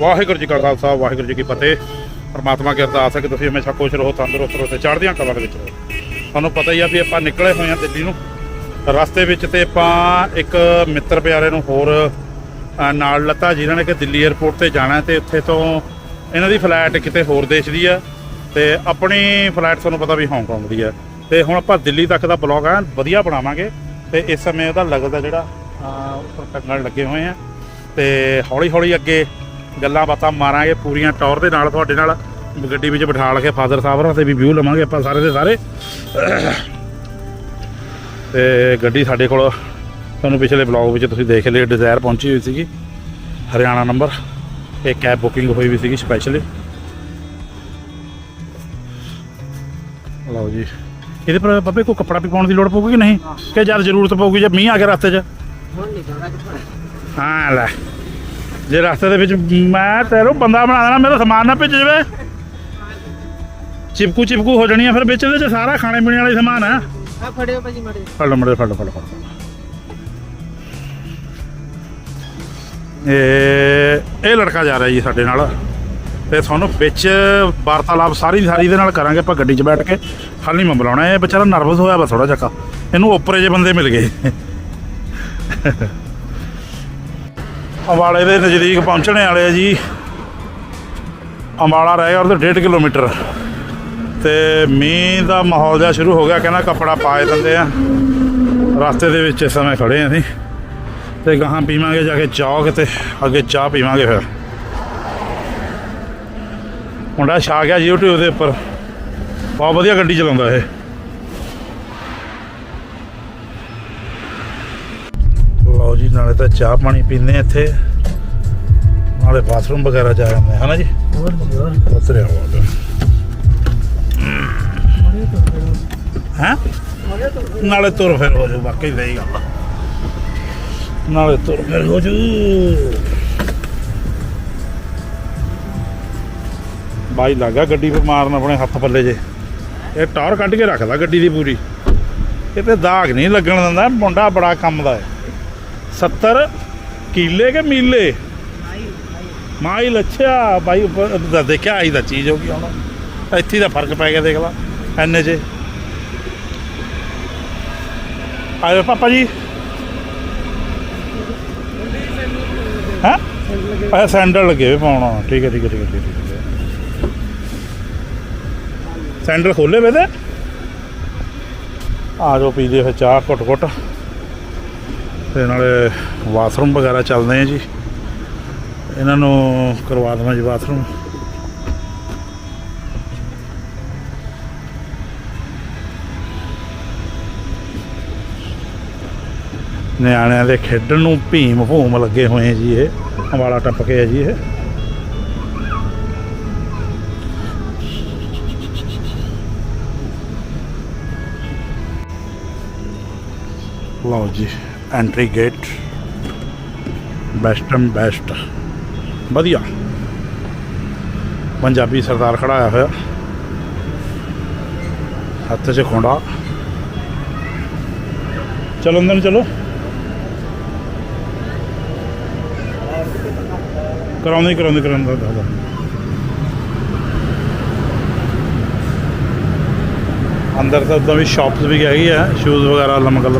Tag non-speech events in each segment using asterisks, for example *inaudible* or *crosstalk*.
ਵਾਹਿਗੁਰੂ ਜੀ ਕਾ ਖਾਲਸਾ ਵਾਹਿਗੁਰੂ ਜੀ ਕੀ ਫਤਿਹ। ਪਰਮਾਤਮਾ ਕੀ ਅਰਦਾਸ ਹੈ ਕਿ ਤੁਸੀਂ ਹਮੇਸ਼ਾ ਖੁਸ਼ ਰਹੋ ਤੰਦਰੁਸਤ ਰਹੋ ਤੇ ਚੜ੍ਹਦੀਆਂ ਕਲਾ ਦੇ ਵਿੱਚ ਰਹੋ। ਤੁਹਾਨੂੰ ਪਤਾ ਹੀ ਆ ਵੀ ਆਪਾਂ ਨਿਕਲੇ ਹੋਏ ਆ ਦਿੱਲੀ ਨੂੰ। ਰਸਤੇ ਵਿੱਚ ਤੇ ਆਪਾਂ ਇੱਕ ਮਿੱਤਰ ਪਿਆਰੇ ਨੂੰ ਹੋਰ ਨਾਲ ਲੱਤਾ ਜਿਨ੍ਹਾਂ ਨੇ ਕਿ ਦਿੱਲੀ 에ਅਰਪੋਰਟ ਤੇ ਜਾਣਾ ਹੈ ਤੇ ਉੱਥੇ ਤੋਂ ਇਹਨਾਂ ਦੀ ਫਲਾਈਟ ਕਿਤੇ ਹੋਰ ਦੇਸ਼ ਦੀ ਆ ਤੇ ਆਪਣੀ ਫਲਾਈਟ ਤੁਹਾਨੂੰ ਪਤਾ ਵੀ ਹਾਂਗਕਾਂਗ ਦੀ ਆ ਤੇ ਹੁਣ ਆਪਾਂ ਦਿੱਲੀ ਤੱਕ ਦਾ ਬਲੌਗ ਆ ਵਧੀਆ ਬਣਾਵਾਂਗੇ ਤੇ ਇਸ ਸਮੇਂ ਉਹਦਾ ਲਗਦਾ ਜਿਹੜਾ ਅ, ਉੱਪਰ ਟੰਗਣ ਲੱਗੇ ਹੋਏ ਆ। ਤੇ ਹੌਲੀ ਹੌਲੀ ਅੱਗੇ ਗੱਲਾਂ ਬਾਤਾਂ ਮਾਰਾਂਗੇ ਪੂਰੀਆਂ ਟੌਰ ਦੇ ਨਾਲ ਤੁਹਾਡੇ ਨਾਲ। ਗੱਡੀ ਵਿੱਚ ਬਿਠਾ ਕੇ ਫਾਦਰ ਸਾਹਿਬ ਹੋਰਾਂ ਤੇ ਵੀ ਵਿਊ ਲਵਾਂਗੇ ਆਪਾਂ ਸਾਰੇ ਦੇ ਸਾਰੇ। ਤੇ ਗੱਡੀ ਸਾਡੇ ਕੋਲ ਤੁਹਾਨੂੰ ਪਿਛਲੇ ਬਲੌਗ ਵਿੱਚ ਤੁਸੀਂ ਦੇਖ ਲਿਆ ਡਿਜ਼ਾਇਰ ਪਹੁੰਚੀ ਹੋਈ ਸੀਗੀ। ਹਰਿਆਣਾ ਨੰਬਰ ਇਹ ਕੈਬ ਬੁਕਿੰਗ ਹੋਈ ਵੀ ਸੀਗੀ ਸਪੈਸ਼ਲੀ ਲਓ ਜੀ। ਇਹਦੇ ਪਰ ਬੱਬੇ ਕੋਈ ਕੱਪੜਾ ਵੀ ਪਾਉਣ ਦੀ ਲੋੜ ਪਊਗੀ ਕਿ ਨਹੀਂ? ਕਿ ਜਦ ਜ਼ਰੂਰਤ ਪਊਗੀ ਜੇ ਮੀਂਹ ਆ ਗਿਆ ਰਸਤੇ 'ਚ? ਹਾਂ ਲੈ। ਜੇ ਰਸਤੇ ਦੇ ਵਿੱਚ ਮੈਂ ਤੇਰੋ ਬੰਦਾ ਬਣਾ ਦੇਣਾ ਮੇਰਾ ਸਮਾਨ ਨਾ ਭਿੱਜ ਜਾਵੇ। ਚਿਪਕੂ ਚਿਪਕੂ ਹੋ ਜਾਣੀ ਆ ਫਿਰ ਵਿੱਚ ਇਹਦੇ ਚ ਸਾਰਾ ਖਾਣੇ ਪੀਣੇ ਵਾਲਾ ਹੀ ਸਮਾਨ ਆ ਆ ਫੜਿਓ ਭਾਜੀ ਮੜੇ। ਫੜ ਲਓ ਮੜੇ ਫੜ ਲਓ ਫੜ। ਲਓ। ਇਹ ਇਹ ਲੜਕਾ ਜਾ ਰਿਹਾ ਜੀ ਸਾਡੇ ਨਾਲ। ਤੇ ਤੁਹਾਨੂੰ ਵਿੱਚ ਵਾਰਤਾਲਾਪ ਸਾਰੀ ਸਾਰੀ ਦੇ ਨਾਲ ਕਰਾਂਗੇ ਆਪਾਂ ਗੱਡੀ 'ਚ ਬੈਠ ਕੇ। ਖਾਲੀ ਮੈਂ ਬੁਲਾਉਣਾ ਇਹ ਵਿਚਾਰਾ ਨਰਵਸ ਹੋਇਆ ਵਾ ਥੋੜਾ ਚੱਕਾ ਇਹਨੂੰ ਉੱਪਰੇ ਜੇ ਬੰਦੇ ਮਿਲ ਗਏ। ਅੰਬਾਲੇ ਦੇ ਨਜ਼ਦੀਕ ਪਹੁੰਚਣੇ ਵਾਲੇ ਆ ਜੀ। ਅੰਬਾਲਾ ਰਹਿ ਗਿਆ ਉਹਦੇ 1.5 ਕਿਲੋਮੀਟਰ। ਤੇ ਮੀਂਹ ਦਾ ਮਾਹੌਲ ਜਿਹਾ ਸ਼ੁਰੂ ਹੋ ਗਿਆ, ਕਹਿੰਦਾ ਕੱਪੜਾ ਪਾਏ ਦਿੰਦੇ ਆ। ਰਸਤੇ ਦੇ ਵਿੱਚ ਇਸ ਸਮੇਂ ਖੜੇ ਆ ਅਸੀਂ। ਤੇ ਗਾਹਾਂ ਪੀਵਾਂਗੇ ਜਾ ਕੇ ਚਾਹ ਕਿਤੇ ਅੱਗੇ ਚਾਹ ਪੀਵਾਂਗੇ ਫਿਰ। ਮੁੰਡਾ ਛਾ ਗਿਆ YouTube ਦੇ ਉੱਪਰ। ਬਹੁਤ ਵਧੀਆ ਗੱਡੀ ਚਲਾਉਂਦਾ ਇਹ। ਤਾਂ ਚਾਹ ਪਾਣੀ ਪੀਂਦੇ ਆ ਇੱਥੇ। ਨਾਲੇ ਬਾਥਰੂਮ ਵਗੈਰਾ ਜਾ ਜਾਂਦੇ ਹਨਾ ਜੀ? ਹੋਰ ਜੀ ਹੋਰ। ਉਤਰਿਆ ਹੈ ਨਾਲੇ ਤੁਰ ਫਿਰ। ਹੋ ਜੂ ਵਾਕਈ ਸਹੀ ਗੱਲ ਨਾਲੇ ਤੁਰ ਫਿਰ ਹੋ ਜੂ ਬਾਈ ਲੱਗਾ ਗੱਡੀ 'ਤੇ ਮਾਰਨ ਆਪਣੇ ਹੱਥ ਪੱਲੇ ਜੇ। ਇਹ ਟੌਰ ਕੱਢ ਕੇ ਰੱਖਦਾ ਗੱਡੀ ਦੀ ਪੂਰੀ। ਇਹ ਤੇ ਦਾਗ ਨਹੀਂ ਲੱਗਣ ਦਿੰਦਾ ਮੁੰਡਾ ਬੜਾ ਕੰਮ ਦਾ ਹੈ। 70 ਕਿੱਲੇ ਕੇ ਮੀਲੇ? ਮਾਈਲ ਅੱਛਾ ਬਾਈ ਉੱਪਰ ਦਾ ਦੇਖਿਆ ਆਈ ਦਾ ਚੀਜ਼ ਹੋ ਗਈ ਹੁਣ। ਇੱਥੇ ਦਾ ਫ਼ਰਕ ਪੈ ਗਿਆ ਦੇਖ ਲਾ ਐਨੇ ਚ। ਆਇਓ ਪਾਪਾ ਜੀ। ਹਾਂ? ਆ ਸੈਂਡਲ ਲੱਗੇ ਵੇ ਪਾਉਣਾ। ਠੀਕ ਹੈ ਠੀਕ ਹੈ ਠੀਕ ਹੈ ਠੀਕ ਹੈ, ਸੈਂਡਲ ਖੋਲੇ ਵੇ ਤੇ। ਆ ਜਾਓ ਪੀ ਦੇ ਫਿਰ ਚਾਹ ਘੁੱਟ ਘੁੱਟ। ਤੇ ਨਾਲੇ ਬਾਥਰੂਮ ਵਗੈਰਾ ਚੱਲਦੇ ਆ ਜੀ। ਇਹਨਾਂ ਨੂੰ ਕਰਵਾ ਦੇਵਾਂ ਜੀ ਬਾਥਰੂਮ। ਨਿਆਣਿਆਂ ਦੇ ਖੇਡਣ ਨੂੰ ਭੀਮ ਭੂਮ ਲੱਗੇ ਹੋਏ ਆ ਜੀ ਇਹ। ਵਾਲਾ ਟੱਪ ਕੇ ਆ ਜੀ ਇਹ। ਲਓ ਜੀ। ਐਂਟਰੀ ਗੇਟ ਬੈਸਟਮ ਬੈਸਟ ਵਧੀਆ ਪੰਜਾਬੀ ਸਰਦਾਰ ਖੜਾਇਆ ਹੋਇਆ ਹੱਥ 'ਚ ਖੁੰਡਾ ਚਲੋ ਅੰਦਰ ਨੂੰ ਚਲੋ ਕਰਾਉਂਦੇ ਕਰਾਉਂਦੇ ਕਰਾਉਂਦੇ ਦਾਦਾ ਅੰਦਰ ਤਾਂ ਉਦਾਂ ਵੀ ਸ਼ਾਪਸ ਵੀ ਹੈਗੀ ਆ ਸ਼ੂਜ਼ ਵਗੈਰਾ ਲਮਕਲ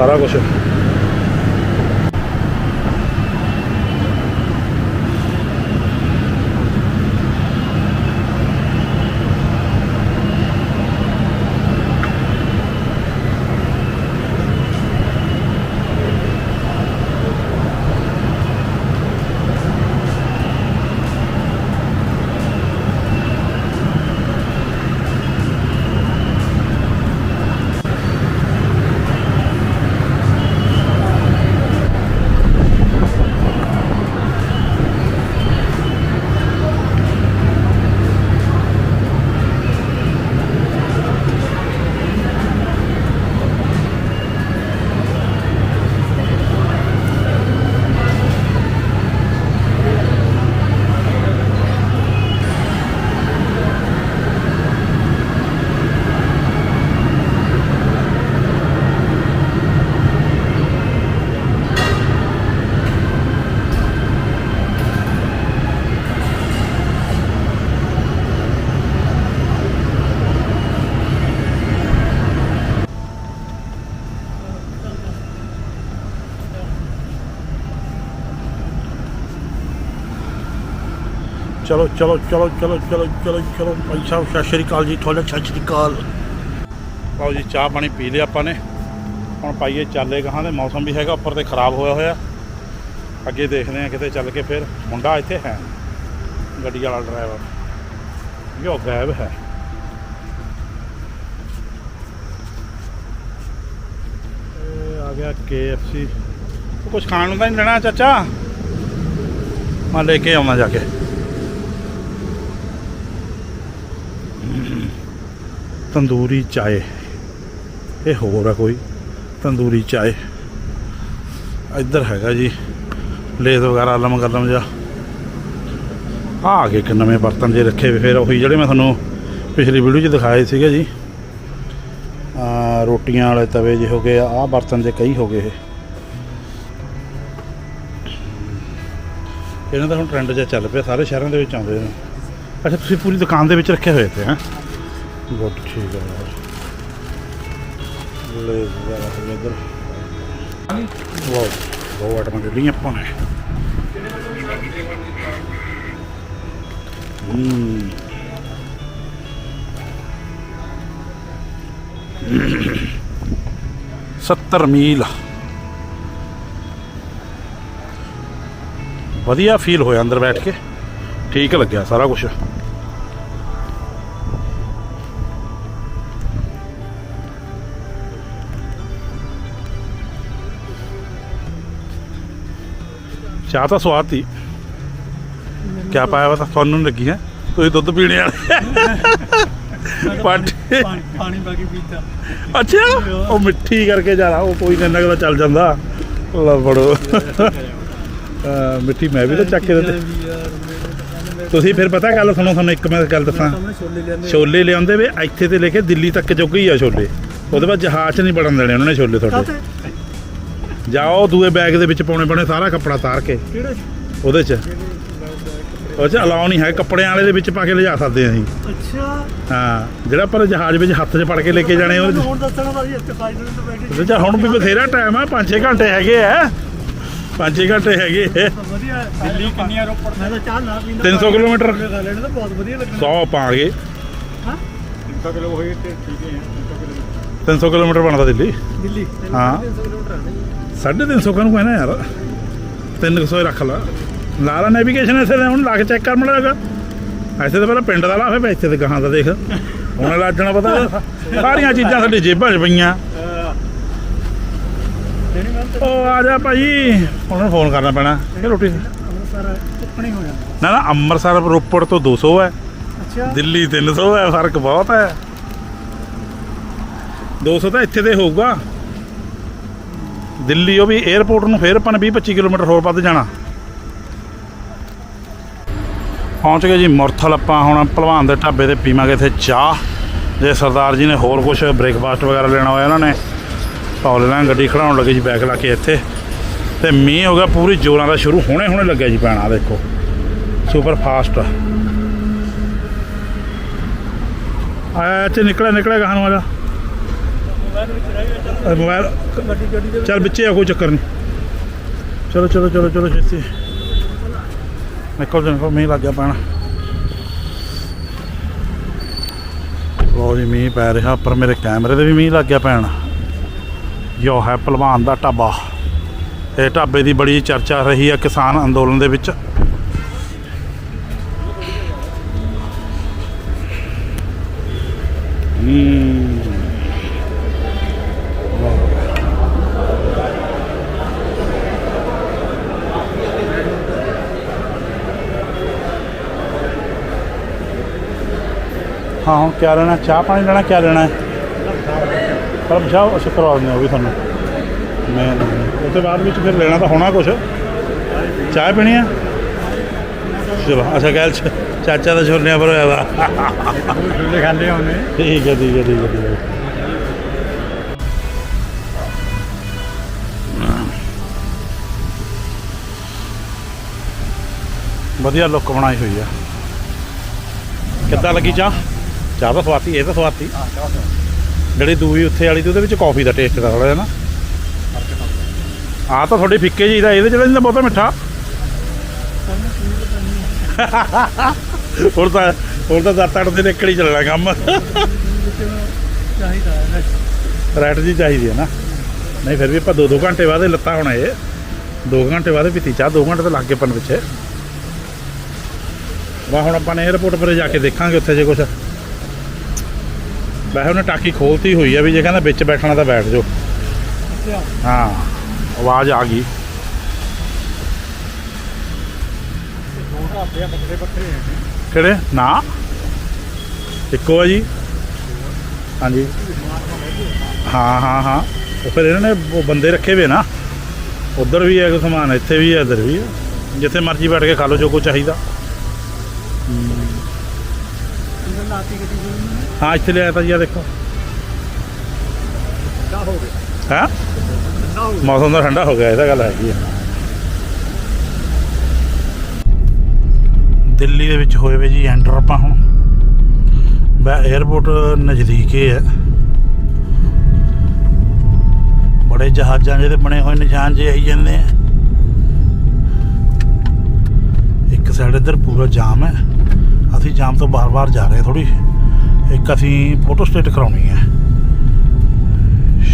ਵਗੈਰਾ ਸਾਰਾ ਚਲੋ ਚਲੋ ਚਲੋ ਚਲੋ ਚਲੋ ਚਲੋ, ਭਾਈ ਸਾਹਿਬ, ਸਤਿ ਸ਼੍ਰੀ ਅਕਾਲ ਜੀ, ਤੁਹਾਡਾ ਸਤਿ ਸ਼੍ਰੀ ਅਕਾਲ। ਪਾਓ ਜੀ, ਚਾਹ ਪਾਣੀ ਪੀ ਲਿਆ ਆਪਾਂ ਨੇ। ਹੁਣ ਪਾਈਏ ਚਾਲੇ ਗਾਹਾਂ ਦੇ, ਮੌਸਮ ਵੀ ਹੈਗਾ, ਉੱਪਰ ਤੇ ਖਰਾਬ ਹੋਇਆ ਹੋਇਆ। ਅੱਗੇ ਦੇਖਦੇ ਆ ਕਿਤੇ ਚੱਲ ਕੇ ਫਿਰ। ਮੁੰਡਾ ਇੱਥੇ ਹੈ ਗੱਡੀ ਵਾਲਾ ਡਰਾਈਵਰ। ਜੋ ਗਾਇਬ ਹੈ। ਆ ਗਿਆ KFC ਉਹ ਕੁਝ ਖਾਣ ਨੂੰ ਤਾਂ ਨਹੀਂ ਲੈਣਾ ਚਾਚਾ। ਮੈਂ ਲੈ ਕੇ ਆਉਣਾ ਜਾ ਕੇ। ਤੰਦੂਰੀ ਚਾਏ। ਇਹ ਹੋਰ ਆ ਕੋਈ। ਤੰਦੂਰੀ ਚਾਏ। ਇੱਧਰ ਹੈਗਾ ਜੀ। ਲੇਸ ਵਗੈਰਾ ਲਮ ਗਲਮ ਜਾ ਆ ਕੇ ਇੱਕ ਨਵੇਂ ਬਰਤਨ ਜੇ ਰੱਖੇ ਹੋਏ ਫਿਰ ਉਹੀ ਜਿਹੜੇ ਮੈਂ ਤੁਹਾਨੂੰ ਪਿਛਲੀ ਵੀਡੀਓ 'ਚ ਦਿਖਾਏ ਸੀਗੇ ਜੀ। ਆ, ਰੋਟੀਆਂ ਵਾਲੇ ਤਵੇ ਜੇ ਹੋ ਗਏ। ਆ ਆਹ ਬਰਤਨ ਜੇ ਕਈ ਹੋ ਗਏ ਇਹ। ਇਹਨਾਂ ਦਾ ਹੁਣ ਟ੍ਰੈਂਡ ਜਿਹਾ ਚੱਲ ਪਿਆ। ਸਾਰੇ ਸ਼ਹਿਰਾਂ ਦੇ ਵਿੱਚ ਆਉਂਦੇ ਨੇ। ਅੱਛਾ, ਤੁਸੀਂ ਪੂਰੀ ਦੁਕਾਨ ਦੇ ਵਿੱਚ ਰੱਖੇ ਹੋਏ ਤੇ ਹੈਂ? ਗੁੱਡ ਠੀਕ ਹੈ ਯਾਰ ਲੈ ਜ਼ਰਾ ਹੋ ਇੱਧਰ ਲਓ ਦੋ ਆਟਮਾਂ ਗੱਡੀਆਂ ਆਪਾਂ ਨੇ ਹੂੰ 70 ਮੀਲ ਵਧੀਆ ਫੀਲ ਹੋਇਆ ਅੰਦਰ ਬੈਠ ਕੇ ਠੀਕ ਲੱਗਿਆ ਸਾਰਾ ਕੁਝ ਚਾਹ ਤਾਂ ਸਵਾਦ ਸੀ ਕਿਆ ਪਾਇਆ ਵਾ ਤਾਂ ਤੁਹਾਨੂੰ ਨੀ ਲੱਗੀ ਹੈ। ਤੁਸੀਂ ਦੁੱਧ ਪੀਣੇ ਵਾਲੇ। ਪਾਣੀ ਪਾ ਕੇ ਪੀਤਾ। ਅੱਛਾ ਉਹ ਮਿੱਠੀ ਕਰਕੇ ਜਾਣਾ ਉਹ ਕੋਈ ਨਾ ਨਗਦਾ ਚੱਲ ਜਾਂਦਾ। ਲਾ ਫੜੋ। ਮਿੱਠੀ ਮੈਂ ਵੀ ਤਾਂ ਚੱਕ ਕੇ ਦਿੱਤੇ। ਤੁਸੀਂ ਫਿਰ ਪਤਾ ਗੱਲ ਸੁਣੋ ਤੁਹਾਨੂੰ ਇੱਕ ਮੈਂ ਗੱਲ ਦੱਸਾਂ। ਛੋਲੇ ਲਿਆਉਂਦੇ ਵੇ ਇੱਥੇ ਤੇ ਲੈ ਕੇ ਦਿੱਲੀ ਤੱਕ ਜੋਗੇ ਹੀ ਆ ਛੋਲੇ। ਉਹਦੇ ਬਾਅਦ ਜਹਾਜ਼ 'ਚ ਨਹੀਂ ਵੜਨ ਦੇਣੇ ਉਹਨਾਂ ਨੇ ਛੋਲੇ ਤੁਹਾਡੇ। ਜਾਓ ਦੂਏ ਬੈਗ ਦੇ ਵਿੱਚ ਪਾਉਣੇ ਪਾਉਣੇ ਸਾਰਾ ਕੱਪੜਾ ਤਾਰ ਕੇ। ਕਿਹੜੇ? ਉਹਦੇ 'ਚ। ਉਹ 'ਚ ਅਲਾਉ ਨਹੀਂ ਹੈ ਕੱਪੜਿਆਂ ਵਾਲੇ ਦੇ ਵਿੱਚ ਪਾ ਕੇ ਲਿਜਾ ਸਕਦੇ ਹਾਂ ਅਸੀਂ। ਅੱਛਾ। ਹਾਂ ਜਿਹੜਾ ਪਰ ਜਹਾਜ਼ ਵਿੱਚ ਹੱਥ 'ਚ ਫੜ ਕੇ ਲੈ ਕੇ ਜਾਣੇ ਉਹ ਹੁਣ ਦੱਸਣਾ ਤਾਂ ਇੱਥੇ ਫਾਈਲ ਤੇ ਬੈਠ ਉਹਦੇ 'ਚ ਹੁਣ ਵੀ ਬਥੇਰਾ ਟਾਈਮ ਆ 5-6 ਘੰਟੇ ਹੈਗੇ ਆ। 5-6 ਘੰਟੇ ਹੈਗੇ ਆ। ਵਧੀਆ ਦਿੱਲੀ ਕਿੰਨੀਆਂ ਰੋਪੜ ਮੈਂ ਤਾਂ ਚਾਹ ਨਾ ਪੀਂਦਾ 300 ਕਿਲੋਮੀਟਰ। ਖਾ ਲੈਣਾ ਤਾਂ ਬਹੁਤ ਵਧੀਆ ਲੱਗਣਾ। 100 ਪਾਂਗੇ ਹਾਂ? 300 ਕਿਲੋ ਹੋਏ ਤੇ ਠੀਕ ਹੈ 300 ਕਿਲੋ। 300 ਕਿਲੋਮੀਟਰ ਬਣਦਾ ਦਿੱਲੀ। ਦਿੱਲੀ। ਹਾਂ। 300 ਕਿਲੋਮੀਟਰ ਆ 350 ਕਾਹਨੂੰ ਕਹਿਣਾ ਯਾਰ? 300 ਹੀ ਰੱਖ ਲਾ। ਲਾ ਲਾ ਨੈਵੀਗੇਸ਼ਨ ਇੱਥੇ ਤੇ ਹੁਣ ਲਾ ਕੇ ਚੈੱਕ ਕਰ ਮੜਾ ਲਗਾ ਇੱਥੇ ਤਾਂ ਪਹਿਲਾਂ ਪਿੰਡ ਦਾ ਲਾ ਫਿਰ ਇੱਥੇ ਤੇ ਗਾਹਾਂ ਦਾ ਦੇਖ। ਹੁਣ ਲੱਜਣਾ ਪਤਾ। ਸਾਰੀਆਂ ਚੀਜ਼ਾਂ ਸਾਡੀ ਜੇਬਾਂ 'ਚ ਪਈਆਂ। ਉਹ ਆ ਜਾ ਭਾਈ। ਉਹਨਾਂ ਨੂੰ ਫੋਨ ਕਰਨਾ ਪੈਣਾ। ਇਹ ਰੋਟੀ ਨਾ ਨਾ ਅੰਮ੍ਰਿਤਸਰ ਰੋਪੜ ਤੋਂ 200 ਹੈ। ਅੱਛਾ। ਦਿੱਲੀ 300 ਹੈ ਫ਼ਰਕ ਬਹੁਤ ਹੈ। 200 ਤਾਂ ਇੱਥੇ ਤੇ ਹੋਊਗਾ। ਦਿੱਲੀ, ਉਹ ਵੀ 에어ਪੋਰਟ ਨੂੰ ਫੇਰ ਆਪਾਂ ਨੇ 20 25 ਕਿਲੋਮੀਟਰ ਹੋਰ ਵੱਧ ਜਾਣਾ। ਪਹੁੰਚ ਗਏ ਜੀ ਮੁਰਥਲ, ਆਪਾਂ ਹੁਣ ਭਲਵਾਨ ਦੇ ਢਾਬੇ ਤੇ ਪੀਵਾਂਗੇ ਇੱਥੇ ਚਾਹ। ਜੇ ਸਰਦਾਰ ਜੀ ਨੇ ਹੋਰ ਕੁਝ ਬ੍ਰੇਕਫਾਸਟ ਵਗੈਰਾ ਲੈਣਾ ਹੋਇਆ, ਉਹਨਾਂ ਨੇ ਪੌਲੇ ਨਾਲ ਗੱਡੀ ਖੜਾਉਣ ਲੱਗੇ ਜੀ ਬੈਕ ਲਾ ਕੇ ਇੱਥੇ। ਤੇ ਮੀਂਹ ਹੋ ਗਿਆ, ਪੂਰੀ ਜ਼ੋਰਾਂ ਦਾ ਸ਼ੁਰੂ ਹੋਣੇ ਹੁਣੇ ਲੱਗਿਆ ਜੀ ਪੈਣਾ ਦੇਖੋ। ਸੁਪਰ ਫਾਸਟ ਆਇਆ ਚ ਨਿਕਲਿਆ ਨਿਕਲਿਆ ਗਾਹਾਂ ਨੂੰ ਆ ਜਾ ਅਹ ਮੋਬਾਈਲ ਚੱਲ ਵਿੱਚੇ ਆ, ਕੋਈ ਚੱਕਰ ਨਹੀਂ। ਚਲੋ ਚਲੋ ਚਲੋ ਚਲੋ, ਛੇਤੀ। ਨਿਕਲ ਜਾ ਨਿਕਲ ਮੀਂਹ ਲੱਗ ਗਿਆ ਪੈਣਾ। ਲੋ ਜੀ, ਮੀਂਹ ਪੈ ਰਿਹਾ, ਪਰ ਮੇਰੇ ਕੈਮਰੇ ਤੇ ਵੀ ਮੀਂਹ ਲੱਗ ਗਿਆ ਪੈਣ। ਯੋ ਹੈ, ਭਲਵਾਨ ਦਾ ਢਾਬਾ। ਇਹ ਢਾਬੇ ਦੀ ਬੜੀ ਚਰਚਾ ਰਹੀ ਹੈ ਕਿਸਾਨ ਅੰਦੋਲਨ ਦੇ ਵਿੱਚ। ਹਾਂ, ਹੁਣ ਕਿਆ ਲੈਣਾ? ਚਾਹ ਪਾਣੀ ਲੈਣਾ, ਕਿਆ ਲੈਣਾ? ਹੈ ਪਰ ਚਾਹ ਅਸੀਂ ਕਰਵਾ ਦਿੰਦੇ ਹਾਂ ਉਹ ਵੀ ਤੁਹਾਨੂੰ। ਮੈਂ ਉਸ ਤੋਂ ਬਾਅਦ ਵਿੱਚ ਫਿਰ ਲੈਣਾ ਤਾਂ ਹੋਣਾ ਕੁਛ। ਚਾਹ ਪੀਣੀ ਆ? ਚਲੋ, ਅੱਛਾ ਗੱਲ ਚਾਚਾ ਦਾ ਛੋਲਿਆਂ ਪਰ ਹੋਇਆ ਵਾ। ਛੋਲੇ ਖਾਂਦੇ ਹੁੰਦੇ ਠੀਕ ਹੈ ਠੀਕ ਹੈ ਠੀਕ ਹੈ ਠੀਕ ਹੈ। ਵਧੀਆ ਲੁੱਕ ਬਣਾਈ ਹੋਈ ਆ। ਕਿੱਦਾਂ ਲੱਗੀ ਚਾਹ? ਚਾਹ ਤਾਂ ਸਵਾਤੀ ਇਹ ਤਾਂ ਸਵਾਤੀ। ਜਿਹੜੀ ਦੂਈ ਉੱਥੇ ਵਾਲੀ ਤੇ ਉਹਦੇ ਵਿੱਚ ਕਾਫੀ ਦਾ ਟੇਸਟ ਦਾ ਥੋੜਾ ਜਿਹਾ ਨਾ। ਆ ਤਾਂ ਤੁਹਾਡੇ ਫਿੱਕੇ ਜੀ ਦਾ ਇਹਦੇ ਤਾਂ ਨਹੀਂ ਬਹੁਤਾ ਮਿੱਠਾ। ਹੁਣ ਤਾਂ ਹੁਣ ਤਾਂ ਦਸ ਅੱਠ ਦਿਨ ਇੱਕੜੀ ਚੱਲਣਾ ਕੰਮ। ਚਾਹੀਦਾ ਹੈ ਰੈਟ ਜੀ ਚਾਹੀਦੀ ਹੈ ਨਾ। ਨਹੀਂ ਫਿਰ ਵੀ ਆਪਾਂ ਦੋ ਦੋ ਘੰਟੇ ਬਾਅਦ ਹੀ ਲੱਤਾ ਹੋਣਾ ਇਹ। ਦੋ ਘੰਟੇ ਬਾਅਦ ਪੀਤੀ ਚਾਹ ਦੋ ਘੰਟੇ ਤਾਂ ਲੱਗ ਗਏ ਪਨ ਪਿੱਛੇ। ਵਾ ਹੁਣ ਆਪਾਂ ਨੇ 에어ਪੋਰਟ ਪਰ ਜਾ ਕੇ ਦੇਖਾਂਗੇ ਉੱਥੇ ਜੇ ਕੁਛ ਵੈਸੇ ਉਹਨੇ ਟਾਕੀ ਖੋਲਤੀ ਹੋਈ ਆ ਵੀ ਜੇ ਕਹਿੰਦਾ ਵਿੱਚ ਬੈਠਣਾ ਤਾਂ ਬੈਠ ਜਾਓ। ਹਾਂ ਆਵਾਜ਼ ਆ ਗਈ। ਹੈ ਕਿਹੜੇ? ਨਾ। ਇੱਕੋ ਆ ਜੀ। ਹਾਂਜੀ। ਹਾਂ ਹਾਂ ਹਾਂ। ਉਹ ਫਿਰ ਇਹਨਾਂ ਨੇ ਉਹ ਬੰਦੇ ਰੱਖੇ ਵੇ ਨਾ। ਉਧਰ ਵੀ ਹੈ ਸਮਾਨ ਇੱਥੇ ਵੀ ਹੈ ਇੱਧਰ ਵੀ ਹੈ ਜਿੱਥੇ ਮਰਜ਼ੀ ਬੈਠ ਕੇ ਖਾ ਲਓ ਜੋ ਕੁਛ ਚਾਹੀਦਾ। ਜੀ ਹਾਂ ਇੱਥੇ ਲਿਆਇਆ ਤਾਂ ਜੀ ਆ ਦੇਖੋ। ਠੰਡਾ ਹੋ ਗਿਆ। ਹੈ? ਠੰਡਾ ਹੋ ਮੌਸਮ ਦਾ ਠੰਡਾ ਹੋ ਗਿਆ ਇਹਦਾ ਗੱਲ ਹੈਗੀ ਆ। ਦਿੱਲੀ ਦੇ ਵਿੱਚ ਹੋਏ ਵੇ ਜੀ ਐਂਟਰ ਆਪਾਂ ਹੁਣ। ਬੈ 에어ਪੋਰਟ ਨਜ਼ਦੀਕ ਹੀ ਹੈ ਬੜੇ ਜਹਾਜ਼ਾਂ ਜਿਹਦੇ ਬਣੇ ਹੋਏ ਨਿਸ਼ਾਨ ਜੇ ਆਈ ਜਾਂਦੇ ਆ। ਇੱਕ ਸਾਈਡ ਇੱਧਰ ਪੂਰਾ ਜਾਮ ਹੈ। ਅਸੀਂ ਜਾਮ ਤੋਂ ਬਾਰ-ਬਾਰ ਜਾ ਰਹੇ ਥੋੜੀ ਇੱਕ ਅਸੀਂ ਫੋਟੋ ਸਟੇਟ ਕਰਾਉਣੀ ਹੈ।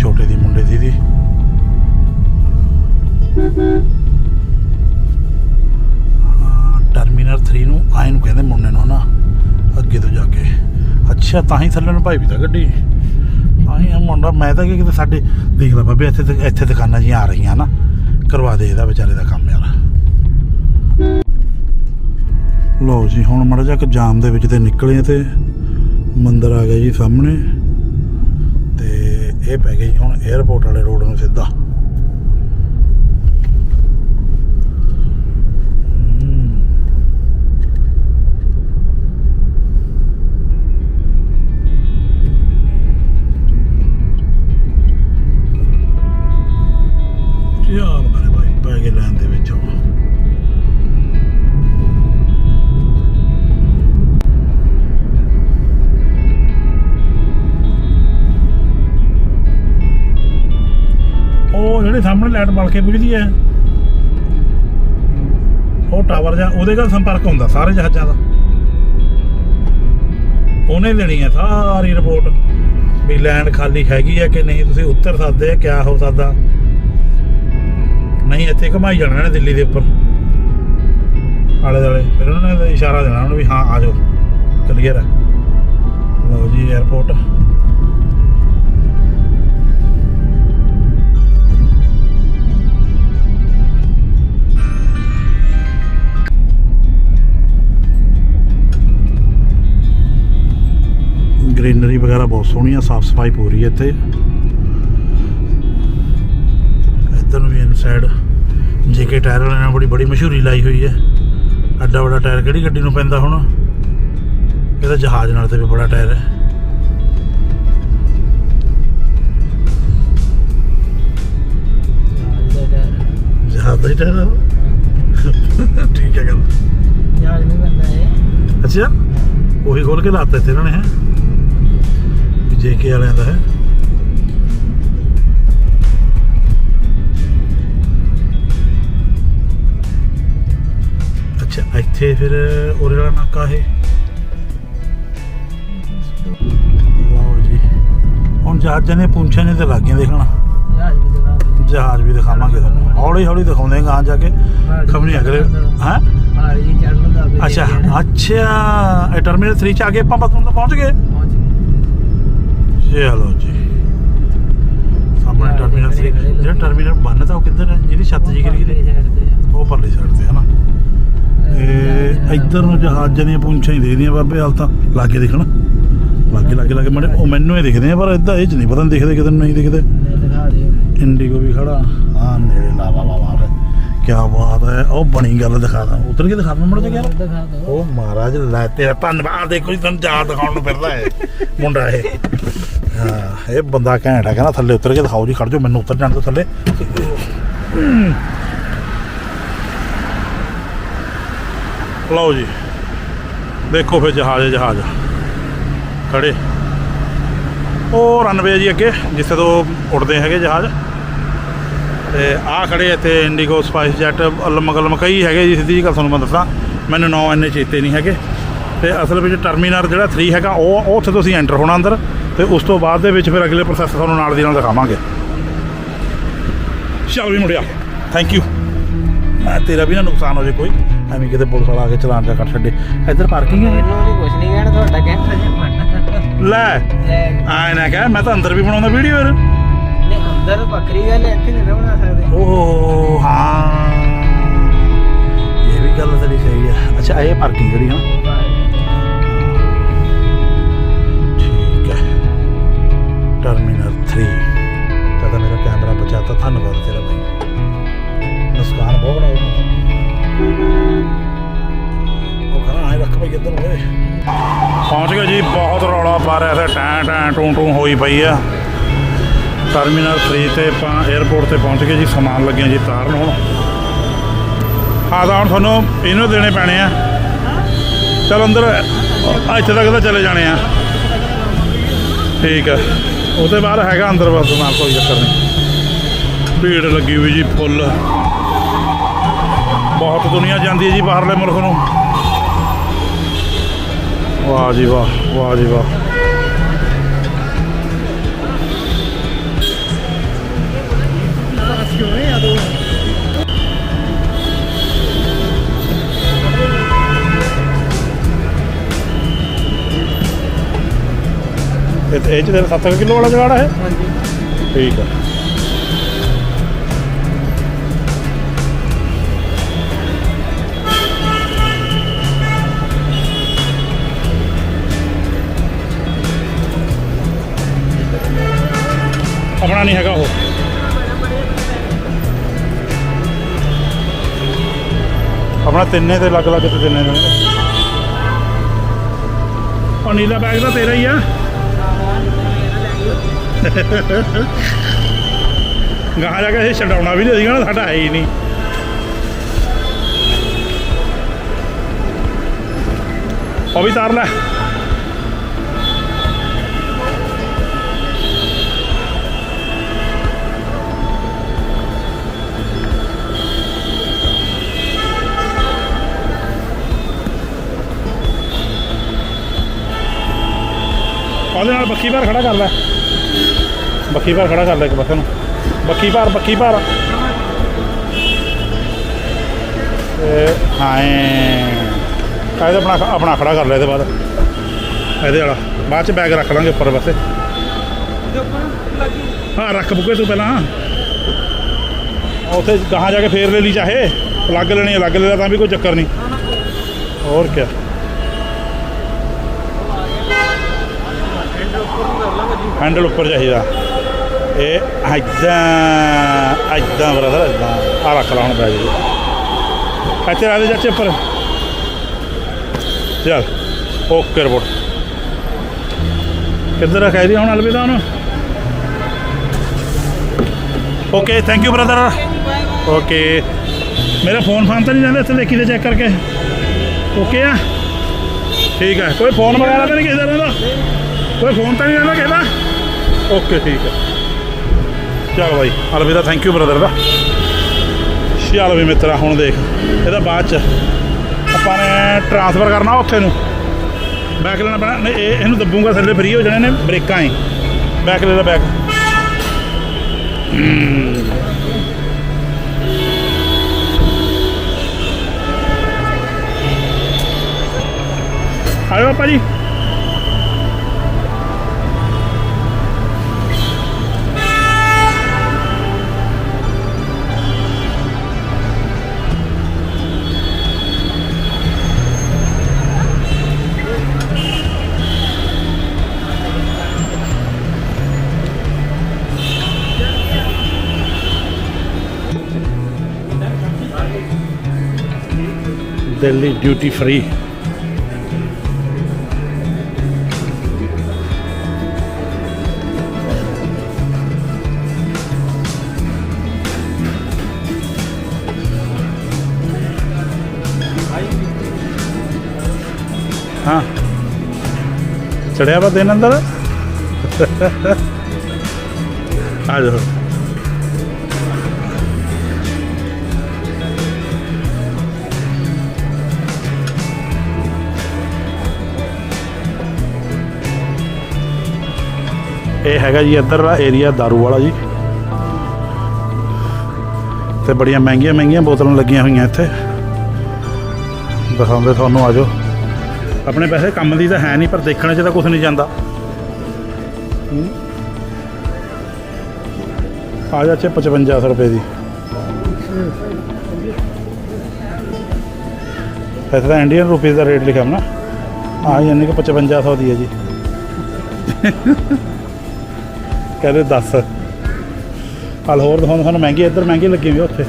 ਛੋਟੇ ਦੀ ਮੁੰਡੇ ਦੀ ਦੀ ਟਰਮੀਨਲ 3 ਨੂੰ ਆਏ ਨੂੰ ਕਹਿੰਦੇ ਮੁੰਡੇ ਨੂੰ ਹਨਾ, ਅੱਗੇ ਤੋਂ ਜਾ ਕੇ। ਅੱਛਾ, ਤਾਂ ਹੀ ਥੱਲੇ ਨੂੰ ਭਾਈ ਵੀ ਤਾਂ ਗੱਡੀ। ਤਾਂ ਹੀ ਮੁੰਡਾ, ਮੈਂ ਤਾਂ ਕਿ ਕਿਤੇ ਸਾਡੇ, ਦੇਖ ਲਾ ਬਾਬੇ, ਇੱਥੇ ਇੱਥੇ ਦੁਕਾਨਾਂ ਜੀਆਂ ਆ ਰਹੀਆਂ ਨਾ, ਕਰਵਾ ਦੇ ਇਹਦਾ ਵਿਚਾਰੇ ਦਾ ਕੰਮ ਯਾਰ। ਲਓ ਜੀ, ਹੁਣ ਮੜਾ ਜਾ ਕੇ ਜਾਮ ਦੇ ਵਿੱਚ ਤੇ ਨਿਕਲੇ ਤੇ ਮੰਦਿਰ ਆ ਗਿਆ ਜੀ ਸਾਹਮਣੇ। ਤੇ ਇਹ ਪੈ ਗਿਆ ਜੀ ਹੁਣ 에어ਪੋਰਟ ਵਾਲੇ ਰੋਡ ਨੂੰ ਸਿੱਧਾ। ਲਾਈਟ ਬਲ ਕੇ ਬੁਝਦੀ ਹੈ। ਉਹ ਟਾਵਰ ਜਾਂ ਉਹਦੇ ਨਾਲ ਸੰਪਰਕ ਹੁੰਦਾ ਸਾਰੇ ਜਹਾਜ਼ਾਂ ਦਾ। ਉਹਨੇ ਦੇਣੀ ਹੈ ਸਾਰੀ ਰਿਪੋਰਟ ਵੀ ਲੈਂਡ ਖਾਲੀ ਹੈਗੀ ਹੈ ਕਿ ਨਹੀਂ, ਤੁਸੀਂ ਉੱਤਰ ਸਕਦੇ ਆ ਕਿਆ ਹੋ ਸਕਦਾ। ਨਹੀਂ, ਇੱਥੇ ਘਮਾਈ ਜਾਣਾ ਨੇ ਦਿੱਲੀ ਦੇ ਉੱਪਰ। ਆਲੇ ਦੁਆਲੇ। ਫਿਰ ਉਹਨਾਂ ਨੇ ਇਸ਼ਾਰਾ ਦੇਣਾ ਉਹਨੂੰ ਵੀ, ਹਾਂ, ਆ ਜਾਓ। ਕਲੀਅਰ ਹੈ। ਲਓ ਜੀ 에어ਪੋਰਟ ਗ੍ਰੀਨਰੀ ਵਗੈਰਾ ਬਹੁਤ ਸੋਹਣੀ ਆ ਸਾਫ਼ ਸਫ਼ਾਈ ਪੂਰੀ ਹੈ ਇੱਥੇ। ਇੱਧਰ ਨੂੰ ਵੀ ਇਨਸਾਈਡ ਜੇਕੇ ਟਾਇਰ ਵਾਲਿਆਂ ਨੇ ਬੜੀ ਬੜੀ ਮਸ਼ਹੂਰੀ ਲਾਈ ਹੋਈ ਹੈ ਐਡਾ ਵੱਡਾ ਟਾਇਰ ਕਿਹੜੀ ਗੱਡੀ ਨੂੰ ਪੈਂਦਾ ਹੁਣ? ਇਹਦਾ ਜਹਾਜ਼ ਨਾਲ ਤੇ ਵੀ ਬੜਾ ਟਾਇਰ ਹੈ ਜਹਾਜ਼ ਦਾ ਟਾਇਰ ਠੀਕ ਹੈ ਗੱਲ। ਯਾਰ ਨਹੀਂ ਬੰਦਾ ਹੈ ਅੱਛਾ। ਉਹੀ ਖੋਲ ਕੇ ਲਾਤਾ ਇੱਥੇ ਇਹਨਾਂ ਨੇ ਹੈ? ਜੇਕੇ ਵਾਲਿਆਂ ਦਾ ਹੈ। ਅੱਛਾ ਇੱਥੇ ਫਿਰ ਉਰੇ ਵਾਲਾ ਨਾਕਾ ਹੈ ਲਓ ਜੀ। ਹੁਣ ਜਹਾਜ਼ਾਂ ਦੀਆਂ ਪੁੰਛਾਂ ਨੇ ਤੇ ਲੱਗੀਆਂ ਦੇਖਣਾ। ਜਹਾਜ਼ ਵੀ ਦਿਖਾਵਾਂਗੇ ਤੁਹਾਨੂੰ। ਹੌਲੀ ਹੌਲੀ ਦਿਖਾਉਂਦੇ ਗਾਂ ਜਾ ਕੇ। ਖਬਰੀ ਅਗਲੇ ਹਾਂ? ਅੱਛਾ ਅੱਛਾ। ਇਹ ਟਰਮੀਨਲ 3 ਚ ਆ ਕੇ ਆਪਾਂ ਬਤੂਨ ਪਹੁੰਚ ਗਏ ਪਹੁੰਚ ਗਏ। ਚਲੋ ਜੀ। ਸਾਹਮਣੇ ਟਰਮੀਨਲ 3 ਖੜੇ ਖੜੇ ਜਿਹੜਾ ਟਰਮੀਨਲ ਬੰਨ ਤਾਂ ਉਹ ਕਿੱਧਰ ਹੈ? ਜਿਹਦੀ ਛੱਤ ਜੀ ਤੇ ਆ। ਉਹ ਪਰਲੀ ਸਾਈਡ ਤੇ ਹੈ ਨਾ ਇਹ ਇੱਧਰ ਨੂੰ ਜਹਾਜ਼ਾਂ ਦੀਆਂ ਪੁੰਛਾਂ ਹੀ ਦੇਖਦੀਆਂ ਬਾਬੇ ਹਾਲ ਤਾਂ ਲਾਗੇ ਦੇਖਣ। ਲਾਗੇ ਲਾਗੇ ਲਾਗੇ। ਮੜੇ ਉਹ ਮੈਨੂੰ ਹੀ ਦਿਖਦੇ ਆ ਪਰ ਇਦਾਂ ਇਹ ਚ ਨਹੀਂ ਪਤਾ ਨਹੀਂ ਦਿਖਦੇ ਕਿਤੇ ਨਹੀਂ ਦਿਖਦੇ। ਲੈ ਇੰਡੀਗੋ ਵੀ ਖੜਾ। ਹਾਂ ਨੇੜੇ ਲਾ ਵਾ ਵਾ ਵਾ ਕੀ ਬਾਤ ਹੈ। ਉਹ ਬਣੀ ਗੱਲ ਦਿਖਾ ਦਾਂ। ਉਤਰ ਕੇ ਦਿਖਾ ਦਵਾਂ ਮੜ ਜਾ ਦਿਖਾ ਦਿਓ। ਉਹ ਮਹਾਰਾਜ ਲੈ ਤੇਰਾ ਧੰਨਵਾਦ। ਦੇਖੋ ਜੀ ਤੁਹਾਨੂੰ ਯਾਦ ਦਿਖਾਉਣ ਨੂੰ ਫਿਰਦਾ ਹੈ ਮੁੰਡਾ ਇਹ। ਹਾਂ, ਇਹ ਬੰਦਾ ਘੈਂਟ ਹੈ ਕਹਿੰਦਾ ਥੱਲੇ ਉਤਰ ਕੇ ਦਿਖਾਓ ਜੀ ਖੜ ਜਾਓ, ਮੈਨੂੰ ਉਤਰ ਜਾਣ ਤੋਂ ਥੱਲੇ। ਲਓ ਜੀ, ਦੇਖੋ ਫਿਰ ਜਹਾਜ਼ ਜਹਾਜ਼। ਖੜੇ। ਉਹ ਰਨਵੇ ਜੀ ਅੱਗੇ, ਜਿੱਥੇ ਤੋਂ ਉੱਡਦੇ ਹੈਗੇ ਜਹਾਜ਼। ਤੇ ਆ ਖੜੇ ਇੱਥੇ ਇੰਡੀਗੋ ਸਪਾਈਸ ਜੈਟ ਅਲਮਗਲਮ ਕਈ ਹੈਗੇ ਜੀ, ਸਿੱਧੀ ਜੀ ਗੱਲ ਤੁਹਾਨੂੰ ਮੈਂ ਦੱਸਾਂ। ਮੈਨੂੰ ਨੌ ਇੰਨੇ ਚੇਤੇ ਨਹੀਂ ਹੈਗੇ। ਤੇ ਅਸਲ ਵਿੱਚ ਟਰਮੀਨਲ ਜਿਹੜਾ 3 ਹੈਗਾ, ਉਹ ਉੱਥੇ ਤੁਸੀਂ ਐਂਟਰ ਹੋਣਾ ਅੰਦਰ। ਤੇ ਉਸ ਤੋਂ ਬਾਅਦ ਦੇ ਵਿੱਚ ਫਿਰ ਅਗਲੇ ਪ੍ਰੋਸੈਸ ਤੁਹਾਨੂੰ ਨਾਲ ਦੀ ਨਾਲ ਦਿਖਾਵਾਂਗੇ। ਚੱਲ ਵੀ ਮੁੜਿਆ ਥੈਂਕ ਯੂ ਮੈਂ ਤੇਰਾ ਵੀ ਨਾ ਨੁਕਸਾਨ ਹੋ ਜੇ ਕੋਈ ਐਵੇਂ ਕਿਤੇ ਪੁਲਿਸ ਵਾਲਾ ਆ ਕੇ ਚਲਾਨ ਜਾ ਕਰ ਛੱਡੇ। ਇੱਧਰ ਪਾਰਕਿੰਗ ਹੈ ਇਹਨੂੰ ਨਹੀਂ ਕੁਝ ਨਹੀਂ ਕਹਿਣਾ ਤੁਹਾਡਾ ਕਹਿਣਾ ਜੇ ਲੈ ਲੈ। ਆਏ ਨਾ ਕਹਿ ਮੈਂ ਤਾਂ ਅੰਦਰ ਵੀ ਬਣਾਉਂਦਾ ਵੀਡੀਓ ਯਾਰ ਨਹੀਂ ਅੰਦਰ ਬੱਕਰੀ ਗੱਲ ਇੱਥੇ ਨਹੀਂ ਬਣਾ ਸਕਦੇ। ਓ ਹਾਂ। ਇਹ ਵੀ ਗੱਲ ਤੇਰੀ ਸਹੀ ਹੈ। ਅੱਛਾ ਇਹ ਪਾਰਕਿੰਗ ਜਿਹੜੀ ਹੈ ਟਰਮੀਨਲ 3 ਤਾਂ ਤਾਂ ਮੇਰਾ ਕੈਮਰਾ ਬਚਾਤਾ ਧੰਨਵਾਦ ਤੇਰਾ ਭਾਈ। ਨੁਕਸਾਨ ਬਹੁਤ ਬੜਾ ਹੋਇਆ ਉਹ ਖਣਾ ਆਏ ਰੱਖ ਭਾਈ ਇੱਧਰ ਹੋਏ ਪਹੁੰਚ ਗਏ ਜੀ, ਬਹੁਤ ਰੌਲਾ ਪਾ ਰਿਹਾ ਸੀ ਟੈਂ ਟੈਂ ਟੂੰ ਟੂੰ ਹੋਈ ਪਈ ਆ। ਟਰਮੀਨਲ 3 ਤੇ ਆਪਾਂ 에어ਪੋਰਟ ਤੇ ਪਹੁੰਚ ਗਏ ਜੀ। ਸਮਾਨ ਲੱਗਿਆ ਜੀ ਤਾਰਨ ਹੁਣ ਹਾਂ ਤਾਂ ਹੁਣ ਤੁਹਾਨੂੰ ਇਹਨੂੰ ਦੇਣੇ ਪੈਣੇ ਆ। ਚਲ ਅੰਦਰ, ਇੱਥੇ ਤੱਕ ਤਾਂ ਚਲੇ ਜਾਣੇ ਆ। ਠੀਕ ਹੈ ਉਹਦੇ ਬਾਅਦ ਹੈਗਾ ਅੰਦਰ ਬਸ ਨਾਲ ਕੋਈ ਚੱਕਰ ਨਹੀਂ। ਭੀੜ ਲੱਗੀ ਹੋਈ ਜੀ, ਫੁੱਲ। ਬਹੁਤ ਦੁਨੀਆ ਜਾਂਦੀ ਹੈ ਜੀ ਬਾਹਰਲੇ ਮੁਲਕ ਨੂੰ। ਵਾਹ ਜੀ ਵਾਹ ਵਾਹ ਜੀ ਵਾਹ। ਇਹ ਇਹ ਚ ਤੇਰਾ 7 ਕਿਲੋ ਵਾਲਾ ਜਗਾੜ ਹੈ ਹਾਂਜੀ। ਠੀਕ ਹੈ ਆਪਣਾ ਨਹੀਂ ਹੈਗਾ ਉਹ। ਆਪਣਾ ਤਿੰਨੇ ਤੇ ਲੱਗ ਲੱਗ ਤੇ ਤਿੰਨੇ ਨੇ ਉਹ ਨੀਲਾ ਬੈਗ ਤਾਂ ਤੇਰਾ ਹੀ ਆ। ਗਾਹਾਂ ਜਾ ਕੇ ਇਹ ਛਡਾਉਣਾ ਵੀ ਨਹੀਂ ਸੀਗਾ ਨਾ ਸਾਡਾ ਹੈ ਹੀ ਨਹੀਂ। ਉਹ ਵੀ ਤਾਰ ਲੈ। ਉਹਦੇ ਨਾਲ ਬੱਕੀ ਭਾਰ ਖੜਾ ਕਰ ਲੈ। ਬੱਕੀ ਭਾਰ ਖੜਾ ਕਰ ਲੈ ਇੱਕ ਪਾਸੇ ਨੂੰ। ਬੱਕੀ ਭਾਰ ਬੱਕੀ ਭਾਰ। ਇਹ ਹਾਏ ਕਾਇਦਾ ਆਪਣਾ ਆਪਣਾ ਖੜਾ ਕਰ ਲੈ ਇਹਦੇ ਬਾਅਦ। ਇਹਦੇ ਵਾਲਾ। ਬਾਅਦ ਚ ਬੈਗ ਰੱਖ ਲਾਂਗੇ ਉੱਪਰ ਪਾਸੇ ਹਾਂ ਰੱਖ ਬੁੱਕੇ ਤੂੰ ਪਹਿਲਾਂ। ਉੱਥੇ ਗਾਹਾਂ ਜਾ ਕੇ ਫੇਰ ਲੈ ਲਈ ਚਾਹੇ। ਲੱਗ ਲੈਣੀ ਹੈ, ਲੱਗ ਲੈ ਲਾ ਤਾਂ ਵੀ ਕੋਈ ਚੱਕਰ ਨਹੀਂ। ਹੋਰ ਕੀ ਹੈਂਡਲ ਉੱਪਰ ਚਾਹੀਦਾ। ਇਹ ਐਦਾਂ ਐਦਾਂ ਬ੍ਰਦਰ ਐਦਾਂ ਆ ਰੱਖ ਲਾ ਹੁਣ ਬੈਗ ਜੀ। ਇੱਥੇ ਰੱਖ ਚਾਚੇ ਉੱਪਰ। ਚੱਲ ਓਕੇ ਰਿਪੋਰਟ ਕਿੱਧਰ ਰੱਖਿਆ ਇਹਦੀ ਹੁਣ ਅਲਵਿਦਾ ਹੁਣ okay thank you brother okay ਮੇਰਾ ਫੋਨ ਫਾਨ ਤਾਂ ਨਹੀਂ ਜਾਂਦਾ ਇੱਥੇ ਦੇਖੀ ਤੇ ਚੈੱਕ ਕਰਕੇ। ਓਕੇ ਆ? ਠੀਕ ਹੈ ਕੋਈ ਫੋਨ ਵਗੈਰਾ ਤਾਂ ਨਹੀਂ ਕਿਸੇ ਦਾ ਰਹਿੰਦਾ? ਕੋਈ ਫੋਨ ਤਾਂ ਨਹੀਂ ਰਹਿੰਦਾ ਕਿਸੇ ਦਾ? ਓਕੇ ਠੀਕ ਹੈ ਚਲ ਬਾਈ ਅਲਵਿਦਾ ਥੈਂਕ ਯੂ ਬ੍ਰਦਰ ਦਾ। ਚੱਲ ਵੀ ਮਿੱਤਰਾ, ਹੁਣ ਦੇਖ। ਇਹਦਾ ਬਾਅਦ ਚ ਆਪਾਂ ਨੇ ਟਰਾਂਸਫਰ ਕਰਨਾ ਉੱਥੇ ਨੂੰ। ਬੈਕ ਲੈਣਾ ਪੈਣਾ। ਨਹੀਂ, ਇਹ ਇਹਨੂੰ ਦੱਬੂਗਾ ਥੱਲੇ ਫਰੀ ਹੋ ਜਾਣੇ ਨੇ ਬ੍ਰੇਕਾਂ ਹੀ। ਬੈਕ ਲੈ ਲੈ ਬੈਕ ਆਇਓ ਆਪਾਂ ਦਿੱਲੀ ਡਿਊਟੀ ਫ੍ਰੀ ਹਾਂ। ਚੜਿਆ ਵਾ ਦਿਨ ਅੰਦਰ? *laughs* ਆ ਜਾਓ। ਇਹ ਹੈਗਾ ਜੀ ਇੱਧਰ ਏਰੀਆ दारू ਵਾਲਾ ਜੀ। ਤੇ ਬੜੀਆਂ ਮਹਿੰਗੀਆਂ ਮਹਿੰਗੀਆਂ ਬੋਤਲਾਂ ਲੱਗੀਆਂ ਹੋਈਆਂ ਇੱਥੇ। ਦਿਖਾਉਂਦੇ ਤੁਹਾਨੂੰ ਆਜੋ ਆਪਣੇ ਪੈਸੇ ਕੰਮ ਦੀ ਤਾਂ ਹੈ ਨਹੀਂ, ਪਰ ਦੇਖਣ 'ਚ ਤਾਂ ਕੁਝ ਨਹੀਂ ਜਾਂਦਾ। ਆ ਜਾ ਚ 5500 ਰੁਪਏ ਦੀ। ਵੈਸੇ ਤਾਂ ਇੰਡੀਅਨ ਰੁਪੀਸ ਦਾ ਰੇਟ ਲਿਖਿਆ ਨਾ ਆ ਯਾਨੀ ਕਿ 5500 ਦੀ ਹੈ ਜੀ। ਕਹਿੰਦੇ 10 ਹਲ ਹੋਰ ਦਿਖਾਉਂਦੇ ਸਾਨੂੰ ਮਹਿੰਗੀ ਇੱਧਰ ਮਹਿੰਗੇ ਲੱਗੇ ਹੋਈ ਉੱਥੇ।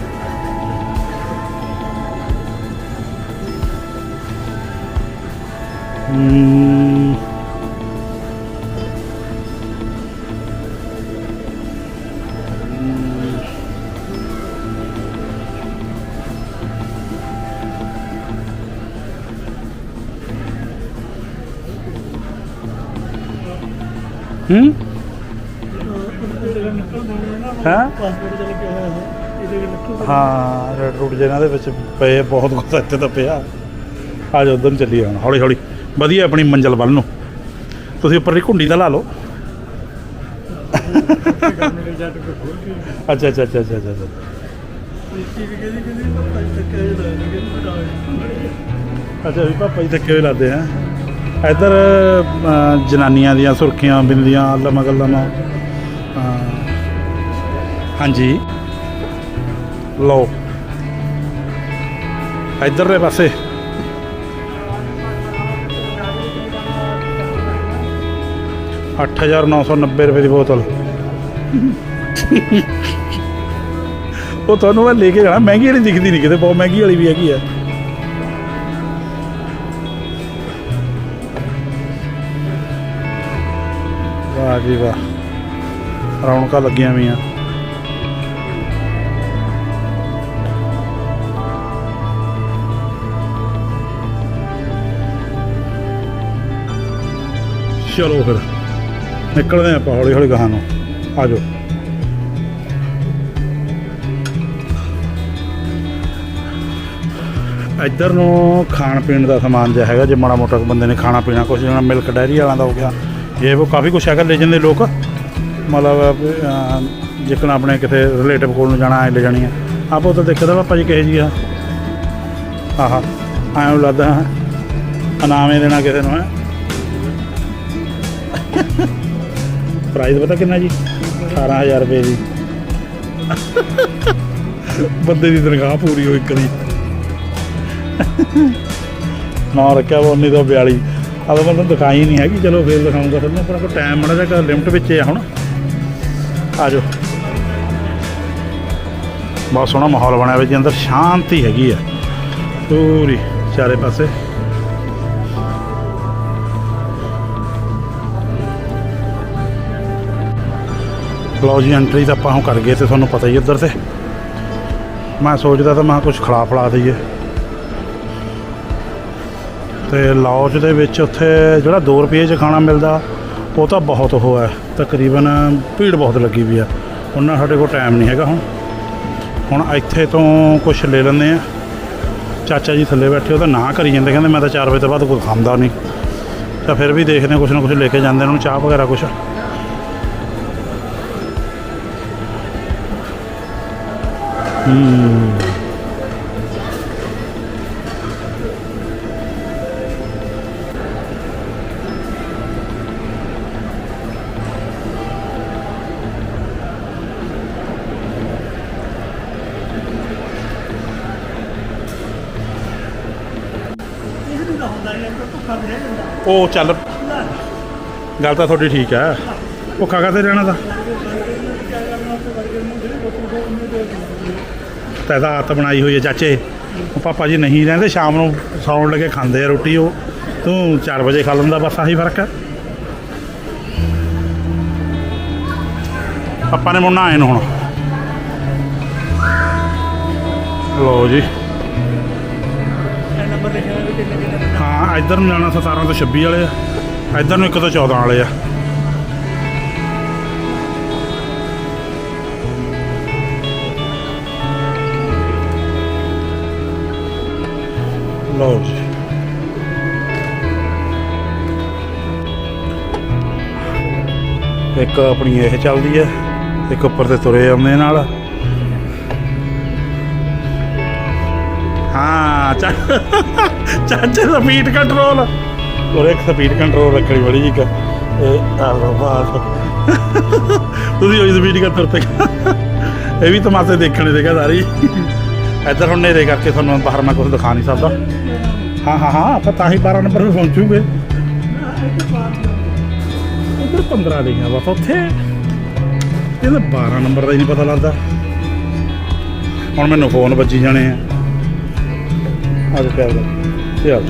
ਹੂੰ ਹਾਂ ਰੈਡ ਰੂਟ ਜਿਹਨਾਂ ਦੇ ਵਿੱਚ ਪਏ ਬਹੁਤ ਕੁਝ ਇੱਥੇ ਤਾਂ ਪਿਆ। ਆ ਜਾ ਉਧਰ ਚੱਲੀ ਹੁਣ ਹੌਲੀ ਹੌਲੀ ਵਧੀਆ ਆਪਣੀ ਮੰਜ਼ਲ ਵੱਲ ਨੂੰ। ਤੁਸੀਂ ਉੱਪਰ ਦੀ ਘੁੰਡੀ ਤਾਂ ਲਾ ਲਓ। ਅੱਛਾ ਅੱਛਾ ਅੱਛਾ ਅੱਛਾ ਅੱਛਾ ਅੱਛਾ। ਅੱਛਾ, ਵੀ ਪਾਪਾ ਜੀ ਧੱਕੇ ਹੋਏ ਲਾਦੇ ਆ। ਇੱਧਰ ਜਨਾਨੀਆਂ ਦੀਆਂ ਸੁਰਖੀਆਂ, ਬਿੰਦੀਆਂ ਲਮਾ ਗੱਲਾਂ ਹਾਂਜੀ। ਲਓ। ਇੱਧਰਲੇ ਪਾਸੇ। ਅੱਠ ਹਜ਼ਾਰ ਨੌ ਸੌ ਨੱਬੇ ਰੁਪਏ ਦੀ ਬੋਤਲ। ਉਹ ਤੁਹਾਨੂੰ ਮੈਂ ਲੈ ਕੇ ਜਾਣਾ। ਮਹਿੰਗੀ ਵਾਲੀ ਦਿਖਦੀ ਨਹੀਂ ਕਿਤੇ। ਬਹੁਤ ਮਹਿੰਗੀ ਵਾਲੀ ਵੀ ਹੈਗੀ ਆ। ਵਾਹ ਜੀ ਵਾਹ। ਰੌਣਕਾਂ ਲੱਗੀਆਂ ਹੋਈਆਂ ਚਲੋ ਫਿਰ। ਨਿਕਲਦੇ ਆਪਾਂ ਹੌਲੀ ਹੌਲੀ ਗਾਹਾਂ ਨੂੰ। ਆ ਜਾਓ ਇੱਧਰ ਨੂੰ ਖਾਣ ਪੀਣ ਦਾ ਸਮਾਨ ਜਿਹਾ ਹੈਗਾ, ਜੇ ਮਾੜਾ ਮੋਟਾ ਬੰਦੇ ਨੇ ਖਾਣਾ ਪੀਣਾ ਕੁਝ ਜਿਵੇਂ ਮਿਲਕ ਡੈਰੀ ਵਾਲਾਂ ਦਾ ਹੋ ਗਿਆ। ਇਹ ਉਹ ਕਾਫੀ ਕੁਛ ਹੈਗਾ, ਲੈ ਜਾਂਦੇ ਲੋਕ। ਮਤਲਬ ਜਿੱਕਣ ਆਪਣੇ ਕਿਤੇ ਰਿਲੇਟਿਵ ਕੋਲ ਨੂੰ ਜਾਣਾ, ਐ ਲੈ ਜਾਣੀ ਆ। ਆਪੋ ਤਾਂ ਦੇਖਦਾ ਪਾਪਾ ਜੀ ਕਹੇ ਜੀ ਆ। ਆਹਾ ਐਂ ਨੂੰ ਲੱਗਦਾ ਇਨਾਮੇ ਦੇਣਾ ਕਿਸੇ ਨੂੰ, ਹੈ। ਪ੍ਰਾਈਸ ਪਤਾ ਕਿੰਨਾ ਜੀ? 18000 ਰੁਪਏ ਜੀ। ਬੰਦੇ ਦੀ ਤਨਖਾਹ ਪੂਰੀ ਹੋਈ ਕਰੀ ਨਾ ਰੱਖਿਆ ਵਾ 1942 ਆਹ ਮੈਂ ਤੁਹਾਨੂੰ ਦਿਖਾਈ ਨਹੀਂ ਹੈਗੀ। ਚਲੋ ਫੇਰ ਦਿਖਾਉਂਗਾ ਤੁਹਾਨੂੰ। ਪਰ ਕੋ ਟਾਈਮ ਮੜਾ ਜਿਹਾ ਲਿਮਟ ਵਿੱਚ ਆ ਹੁਣ। ਆ ਜਾਓ। ਬਹੁਤ ਸੋਹਣਾ ਮਾਹੌਲ ਬਣਿਆ ਹੋਇਆ ਜੀ। ਅੰਦਰ ਸ਼ਾਂਤੀ ਹੈਗੀ ਆ। ਪੂਰੀ ਚਾਰੇ ਪਾਸੇ। ਲਓ ਜੀ ਐਂਟਰੀ ਤਾਂ ਆਪਾਂ ਹੁਣ ਕਰ ਗਏ ਤੇ ਤੁਹਾਨੂੰ ਪਤਾ ਹੀ ਹੈ ਇੱਧਰ ਤੇ। ਮੈਂ ਸੋਚਦਾ ਤਾਂ ਮੈਂ ਕੁਝ ਖਿਲਾ ਫਲਾ ਦਈਏ। ਤੇ ਲੌਜ ਦੇ ਵਿੱਚ ਉੱਥੇ ਜਿਹੜਾ 2 ਰੁਪਏ 'ਚ ਖਾਣਾ ਮਿਲਦਾ, ਉਹ ਤਾਂ ਬਹੁਤ ਉਹ ਹੈ। ਤਕਰੀਬਨ ਭੀੜ ਬਹੁਤ ਲੱਗੀ ਵੀ ਆ। ਉਹਨਾਂ ਸਾਡੇ ਕੋਲ ਟਾਈਮ ਨਹੀਂ ਹੈਗਾ ਹੁਣ। ਹੁਣ ਇੱਥੇ ਤੋਂ ਕੁਝ ਲੈ ਲੈਂਦੇ ਆ। ਚਾਚਾ ਜੀ ਥੱਲੇ ਬੈਠੇ, ਉਹ ਤਾਂ ਨਾ ਕਰੀ ਜਾਂਦੇ, ਕਹਿੰਦੇ ਮੈਂ ਤਾਂ 4 ਵਜੇ ਤੋਂ ਬਾਅਦ ਕੁਝ ਖਾਂਦਾ ਨਹੀਂ। ਤਾਂ ਫਿਰ ਵੀ ਦੇਖਦੇ ਹਾਂ ਕੁਝ ਨਾ ਕੁਝ ਲੈ ਕੇ ਜਾਂਦੇ ਉਹਨਾਂ ਨੂੰ ਚਾਹ ਵਗੈਰਾ ਕੁਝ ਹੂੰ। ਉਹ ਚੱਲ। ਗੱਲ ਤਾਂ ਤੁਹਾਡੀ ਠੀਕ ਹੈ ਭੁੱਖਾ ਕਾਤੇ ਰਹਿਣਾ ਦਾ ਤਾਂ? ਇਹਦਾ ਆਦਤ ਬਣਾਈ ਹੋਈ ਹੈ ਚਾਚੇ। ਉਹ ਪਾਪਾ ਜੀ ਨਹੀਂ ਰਹਿੰਦੇ, ਸ਼ਾਮ ਨੂੰ ਸੌਣ ਲੱਗੇ ਖਾਂਦੇ ਆ ਰੋਟੀ ਉਹ। ਤੂੰ 4 ਵਜੇ ਖਾ ਲੈਂਦਾ, ਬਸ ਆਹੀ ਫ਼ਰਕ ਹੈ ਪਾਪਾ ਨੇ ਮੁੰਨਾ ਆਏ ਨੂੰ ਹੁਣ। ਲਓ ਜੀ। ਹਾਂ, ਇੱਧਰ ਨੂੰ ਜਾਣਾ 17 ਤੋਂ 26 ਵਾਲੇ ਆ। ਇੱਧਰ ਨੂੰ 1 ਤੋਂ 14 ਵਾਲੇ ਆ। ਲਓ ਜੀ ਇੱਕ ਆਪਣੀ ਇਹ ਚੱਲਦੀ ਹੈ ਇੱਕ ਉੱਪਰ ਤੇ ਤੁਰੇ ਆਉਂਦੇ ਨਾਲ। ਹਾਂ ਚਾ- ਚਾਚੇ ਸਪੀਡ ਕੰਟਰੋਲ ਔਰ ਇੱਕ ਸਪੀਡ ਕੰਟਰੋਲ ਰੱਖਣੀ ਬੜੀ ਜੀ ਇਹ ਆ ਲੋ ਬਾਸ। ਤੁਸੀਂ ਹੋਈ ਸਪੀਡ ਕਰ ਤੁਰ ਇਹ ਵੀ ਤਮਾਸ਼ੇ ਦੇਖਣੇ ਦੇਗਾ ਸਾਰੀ। ਇੱਧਰ ਹੁਣ ਨੇਰੇ ਕਰਕੇ ਤੁਹਾਨੂੰ ਬਾਹਰ ਮੈਂ ਕੁਝ ਦਿਖਾ ਨਹੀਂ ਸਕਦਾ। ਹਾਂ ਹਾਂ ਹਾਂ, ਆਪਾਂ ਤਾਂ ਹੀ 12 ਨੰਬਰ 'ਤੇ ਪਹੁੰਚੂਗੇ। ਉਧਰ 15 ਲਈਆਂ ਬਸ ਉੱਥੇ ਇਹਦਾ 12 ਨੰਬਰ ਦਾ ਹੀ ਨਹੀਂ ਪਤਾ ਲੱਗਦਾ। ਹੁਣ ਮੈਨੂੰ ਫੋਨ ਵੱਜੀ ਜਾਣੇ ਆ। ਅੱਜ ਪਿਆ ਚੱਲ